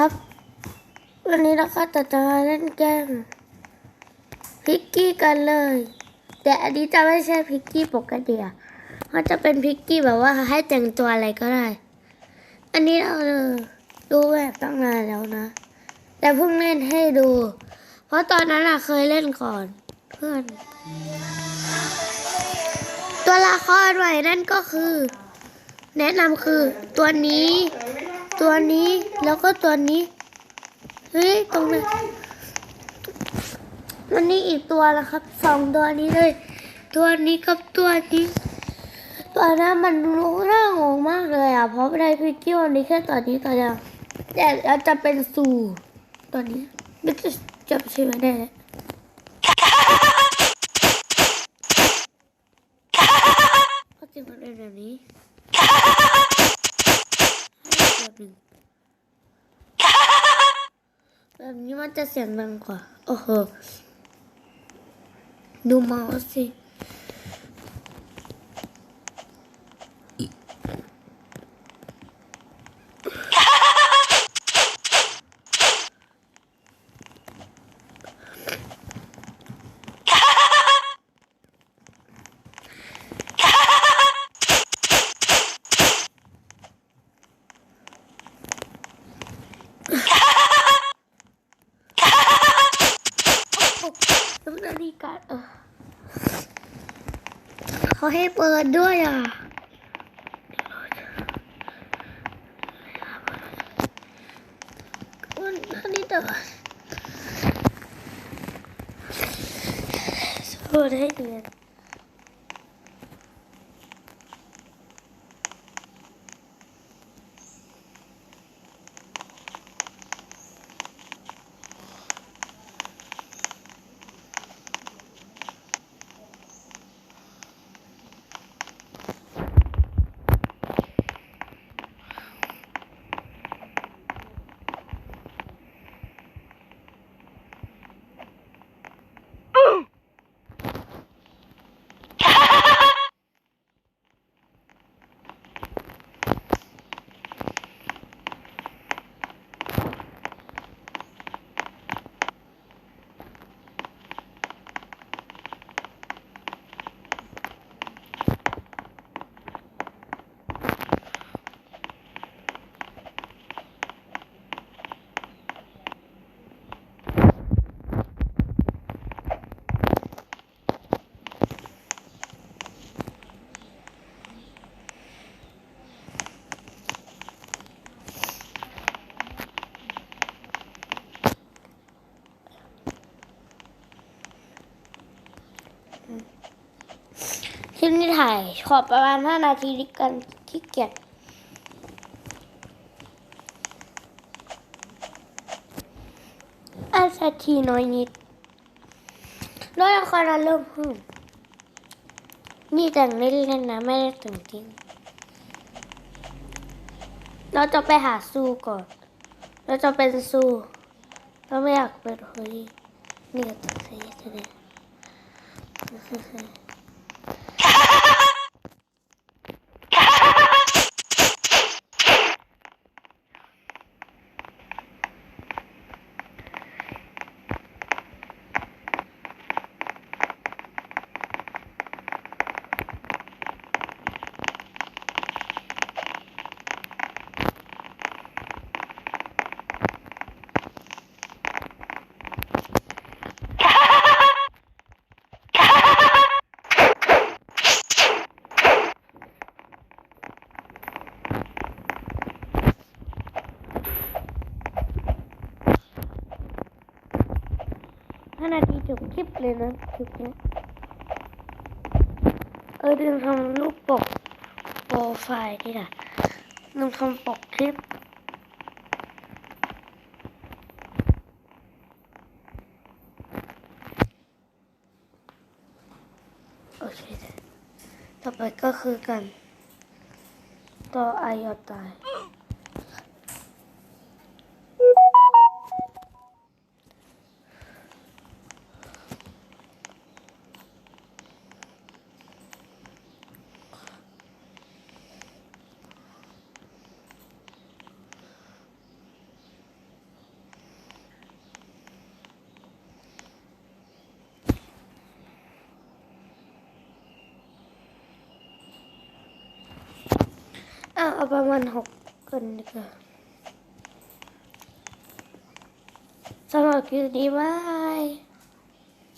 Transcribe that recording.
ครับ วันนี้เราก็จะจะมาเล่นเกมพิกกี้กันเลย แต่อันนี้จะไม่ใช่พิกกี้ปกติอะมันจะเป็นพิกกี้แบบว่าให้แต่งตัวอะไรก็ได้ อันนี้เราดูแบบตั้งนานแล้วนะ แต่เพิ่งเล่นให้ดู เพราะตอนนั้นอะเคยเล่นก่อน เพื่อน ตัวละครใหม่นั่นก็คือ แนะนำคือตัวนี้ ตัวนี้แล้วก็ตัวนี้ เฮ้ย ตรงนี้ตัวนี้อีกตัวนะครับสองตัวนี้เลย ตัวนี้กับตัวนี้ ตัวนั้นมันรู้น่างงมากเลยอะ เพราะในพิกกี้วันนี้แค่ตัวนี้ตัวเดียวแต่เราจะเป็นสูตัวนี้ไม่จะจับใช่ไหมได้เลยก็จะมาเป็นแบบนี้ หนึ่งแบบนี้มันจะเสียงดังกว่า โอ้โห ดูเมาส์สิ น้ำนาฬิกาเออเขาให้เปิดด้วยอะวันนี้เดี๋ยวเปิดให้เรียนค ลิปนี้ถ่ายขอประมาณ 5 นาทีดิกันขี้เกียจอานาทีน้อยนิดน้อยละครเราเริ่มพึ่งนี่แต่งเล่นๆนะ ไม่ได้แต่งจริง เราจะไปหาซูก่อน เราจะเป็นซูเราไม่อยากเป็นเฮ้ยนี่ก็ต้องใช้จะได้ห้านาทีจบคลิปเลยนะคลิปเนี้ยเออลืมทำรูปปกโปรไฟล์นี่แหละลืมทำปกคลิปโอเค ต่อไปก็คือกัน ต่อไอยอตาย อะเอาประมาณหกคนดีกว่าสำหรับคลิปนี้บาย